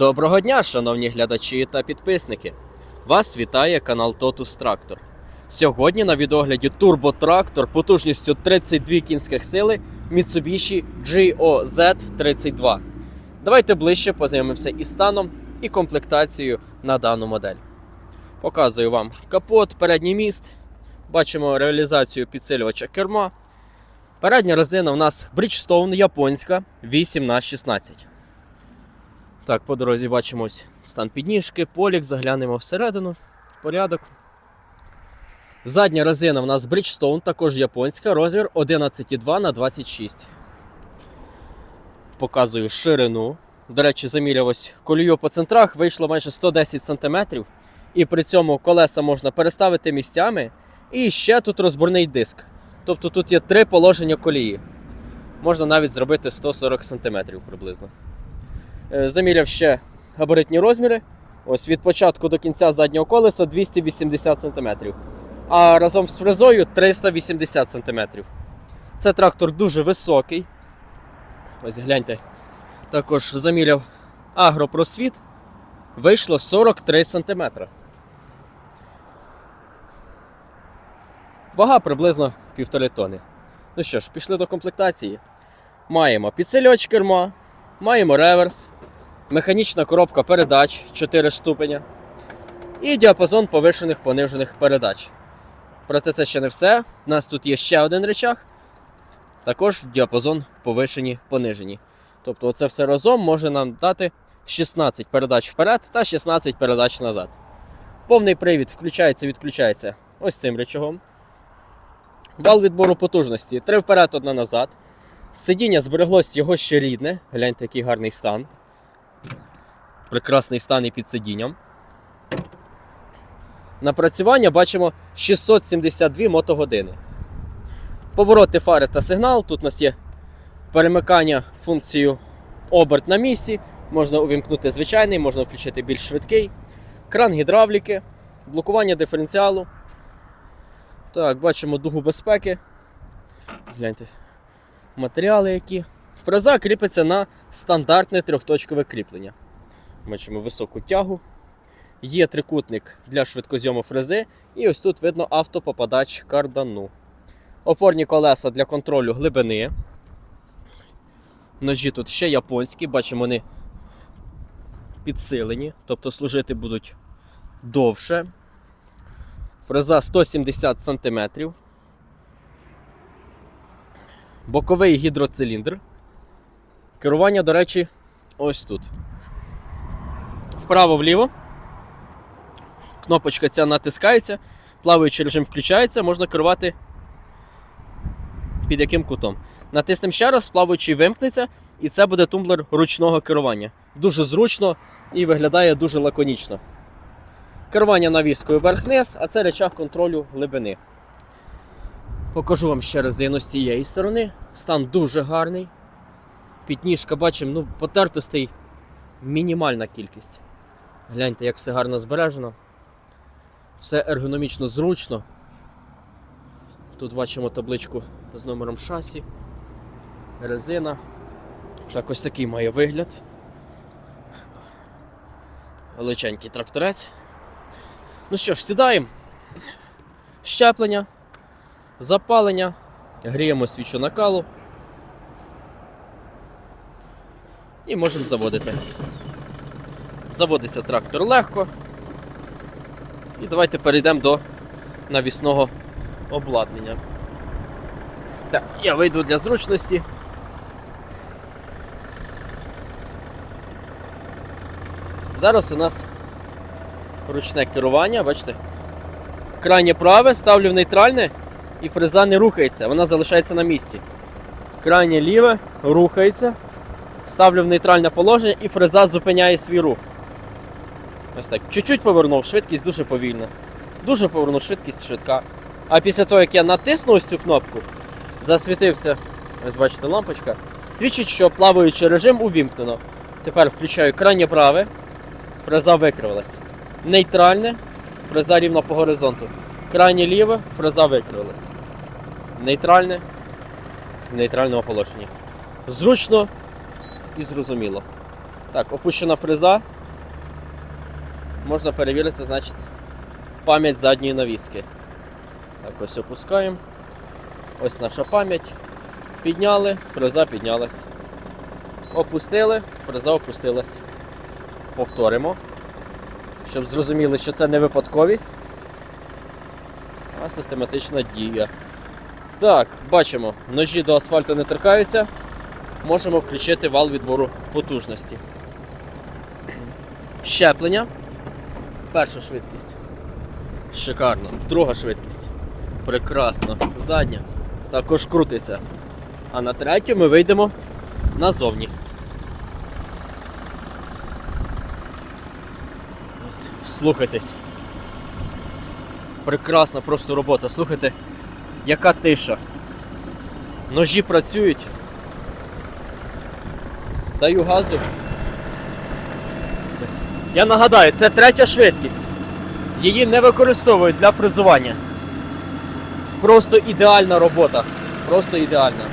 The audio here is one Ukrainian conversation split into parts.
Доброго дня, шановні глядачі та підписники! Вас вітає канал Totus Tractor. Сьогодні на відогляді турботрактор потужністю 32 кінських сили Mitsubishi GOZ32. Давайте ближче познайомимося із станом і комплектацією на дану модель. Показую вам капот, передній міст. Бачимо реалізацію підсилювача керма. Передня резина у нас Bridgestone японська 8х16. Так, по дорозі бачимо стан підніжки, полік, заглянемо всередину. Порядок. Задня резина у нас Bridgestone, також японська, розмір 11,2 на 26. Показую ширину. До речі, заміряв колію по центрах, вийшло майже 110 см. І при цьому колеса можна переставити місцями. І ще тут розборний диск. Тобто тут є три положення колії. Можна навіть зробити 140 см приблизно. Е, Заміряв ще габаритні розміри. Ось від початку до кінця заднього колеса 280 см. А разом з фрезою 380 см. Це трактор дуже високий. Ось гляньте. Також заміряв агропросвіт. Вийшло 43 см. Вага приблизно 1,5 тонни. Ну що ж, пішли до комплектації. Маємо підсилювач керма, маємо реверс, механічна коробка передач 4 ступеня і діапазон повишених понижених передач. Проте це ще не все. У нас тут є ще один речах, також діапазон повишені понижені. Тобто оце все разом може нам дати 16 передач вперед та 16 передач назад. Повний привід включається відключається ось цим речагом. Вал відбору потужності 3 вперед, одна назад. Сидіння збереглось його ще рідне. Гляньте, який гарний стан. Прекрасний стан і під сидінням. Напрацювання бачимо 672 мотогодини. Повороти фари та сигнал. Тут у нас є перемикання функцію оберт на місці. Можна увімкнути звичайний, можна включити більш швидкий. Кран гідравліки, блокування диференціалу. Так, бачимо дугу безпеки. Згляньте. Матеріали які. Фреза кріпиться на стандартне трьохточкове кріплення. Бачимо високу тягу. Є трикутник для швидкозйому фрези. І ось тут видно автопопадач кардану. Опорні колеса для контролю глибини. Ножі тут ще японські, бачимо, вони підсилені, тобто служити будуть довше. Фреза 170 см. Боковий гідроциліндр. Керування, до речі, ось тут. Вправо-вліво. Кнопочка ця натискається, плаваючий режим включається, можна керувати під яким кутом. Натиснемо ще раз, плаваючий вимкнеться, і це буде тумблер ручного керування. Дуже зручно і виглядає дуже лаконічно. Керування навіскою вверх-вниз, а це речах контролю глибини. Покажу вам ще резину з цієї сторони. Стан дуже гарний. Підніжка бачимо, ну, потертостей мінімальна кількість. Гляньте, як все гарно збережено. Все ергономічно зручно. Тут бачимо табличку з номером шасі, резина. Так ось такий має вигляд. Величенький тракторець. Ну що ж, сідаємо. Щеплення, запалення, гріємо свічу накалу. І можемо заводити. Заводиться трактор легко. І давайте перейдемо до навісного обладнання. Так, я вийду для зручності. Зараз у нас ручне керування, бачите? Крайнє праве, ставлю в нейтральне і фреза не рухається, вона залишається на місці. Крайнє ліве рухається, ставлю в нейтральне положення і фреза зупиняє свій рух. Ось так. Чуть-чуть повернув, швидкість дуже повільна. Дуже повернув, швидкість швидка. А після того, як я натисну ось цю кнопку, засвітився, ось бачите, лампочка, свідчить, що плаваючий режим увімкнено. Тепер включаю крайнє праве, фреза викривалась. Нейтральне, фреза рівно по горизонту. Крайнє ліве, фреза викривалась. Нейтральне, в нейтральному положенні. Зручно і зрозуміло. Так, опущена фреза. Можна перевірити, значить, пам'ять задньої навіски. Так, ось опускаємо. Ось наша пам'ять. Підняли, фреза піднялась. Опустили, фреза опустилась. Повторимо. Щоб зрозуміли, що це не випадковість, систематична дія. Так, бачимо, ножі до асфальту не торкаються. Можемо включити вал відбору потужності. Щеплення. Перша швидкість. Шикарно. Друга швидкість. Прекрасно. Задня. Також крутиться. А на третю ми вийдемо назовні. Слухайтесь. Прекрасна просто робота. Слухайте, яка тиша. Ножі працюють. Даю газу. Ось. Я нагадаю, це третя швидкість. Її не використовують для фрезування. Просто ідеальна робота. Просто ідеальна.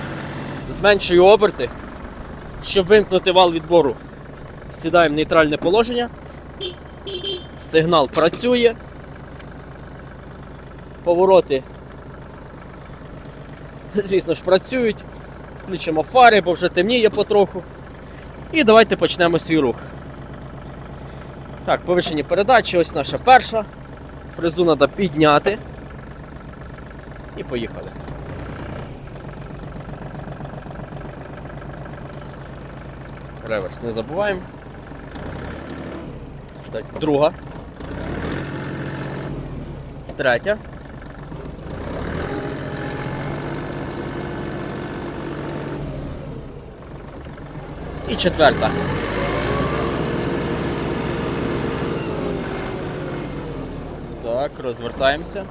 Зменшую оберти. Щоб вимкнути вал відбору, сідаємо в нейтральне положення. Сигнал працює. Повороти, звісно ж, працюють. Включимо фари, бо вже темніє потроху. І давайте почнемо свій рух. Так, повишені передачі, ось наша перша. Фрезу треба підняти. І поїхали. Реверс не забуваємо. Так, друга. Третя. І четверта. Так, розвертаємося.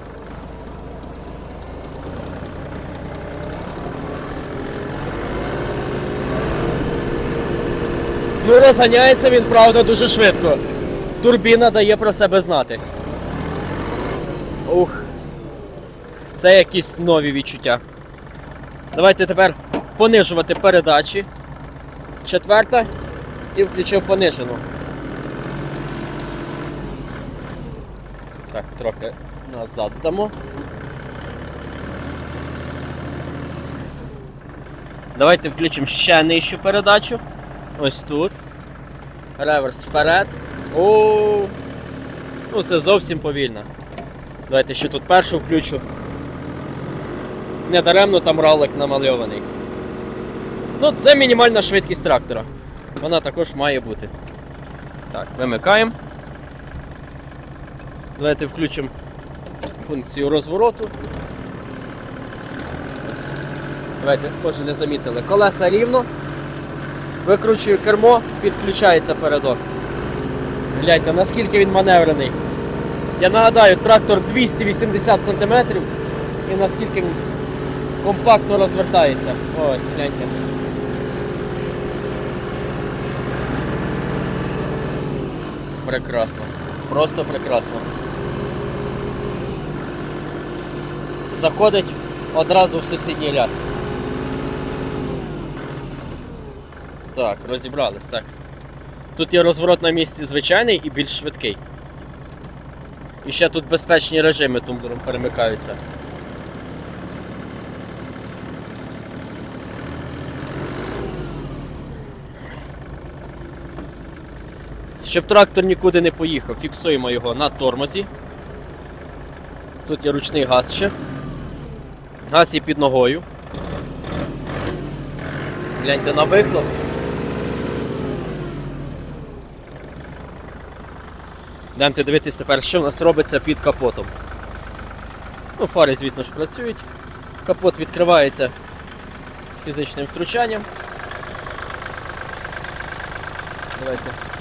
Ну, розганяється він, правда, дуже швидко. Турбіна дає про себе знати. Ух. Це якісь нові відчуття. Давайте тепер понижувати передачі. Четверта і включив понижену. Так, трохи назад здамо. Давайте включимо ще нижчу передачу. Ось тут. Реверс вперед. О, ну це зовсім повільно. Давайте ще тут першу включу. Не даремно там ралик намальований. Ну, це мінімальна швидкість трактора. Вона також має бути. Так, вимикаємо. Давайте включимо функцію розвороту. Ось. Давайте, може не замітили. Колеса рівно. Викручую кермо, підключається передок. Гляньте, наскільки він маневрений. Я нагадаю, трактор 280 см і наскільки він компактно розвертається. Ось, гляньте. Прекрасно. Просто прекрасно. Заходить одразу в сусідній ряд. Так, розібрались, так. Тут є розворот на місці звичайний і більш швидкий. І ще тут безпечні режими тумблером перемикаються. Щоб трактор нікуди не поїхав, фіксуємо його на тормозі. Тут є ручний газ ще. Газ є під ногою. Гляньте на вихлоп. Йдемте дивитись тепер, що в нас робиться під капотом. Ну, фари, звісно ж, працюють. Капот відкривається фізичним втручанням. Давайте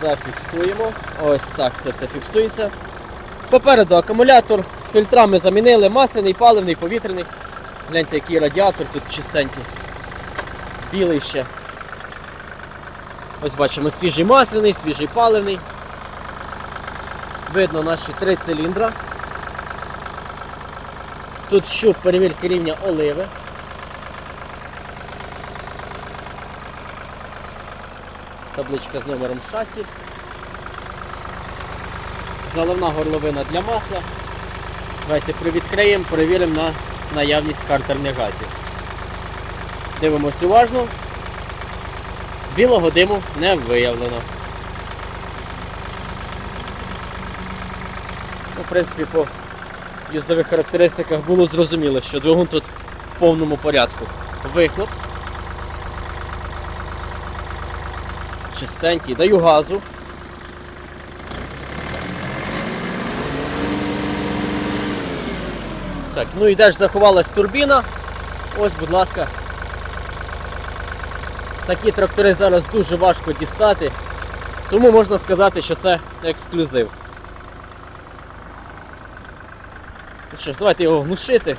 зафіксуємо. Ось так це все фіксується. Попереду акумулятор, фільтрами замінили, масляний, паливний, повітряний. Гляньте, який радіатор тут чистенький. Білий ще. Ось бачимо свіжий масляний, свіжий паливний. Видно наші три циліндра. Тут щуп перевірки рівня оливи. Табличка з номером шасі. Заливна горловина для масла. Давайте привідкриємо, перевіримо на наявність картерних газів. Дивимось уважно. Білого диму не виявлено. Ну, в принципі, по їздових характеристиках було зрозуміло, що двигун тут в повному порядку. Вихлоп. Чистенький, даю газу. Так, ну і де ж заховалась турбіна. Ось, будь ласка. Такі трактори зараз дуже важко дістати. Тому можна сказати, що це ексклюзив. Ну що ж, давайте його глушити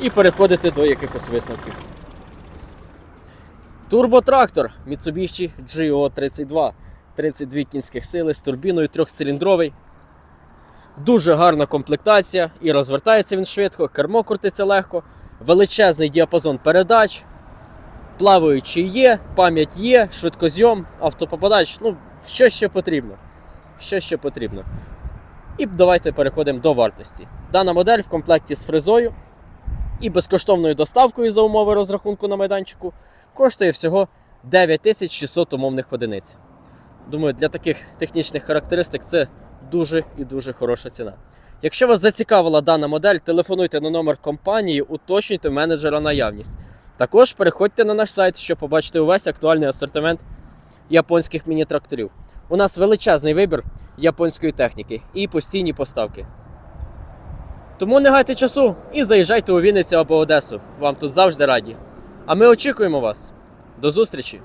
і переходити до якихось висновків. Турботрактор Mitsubishi GO32. 32 кінських сили з турбіною трьохциліндровий. Дуже гарна комплектація і розвертається він швидко, кермо крутиться легко, величезний діапазон передач, плаваючий є, пам'ять є, швидкозйом, автопопадач. Ну, що ще потрібно? Що ще потрібно? І давайте переходимо до вартості. Дана модель в комплекті з фрезою і безкоштовною доставкою за умови розрахунку на майданчику коштує всього 9600 умовних одиниць. Думаю, для таких технічних характеристик це дуже і дуже хороша ціна. Якщо вас зацікавила дана модель, телефонуйте на номер компанії, уточнюйте менеджера наявність. Також переходьте на наш сайт, щоб побачити увесь актуальний асортимент японських міні-тракторів. У нас величезний вибір японської техніки і постійні поставки. Тому не гайте часу і заїжджайте у Вінницю або Одесу. Вам тут завжди раді. А ми очікуємо вас. До зустрічі!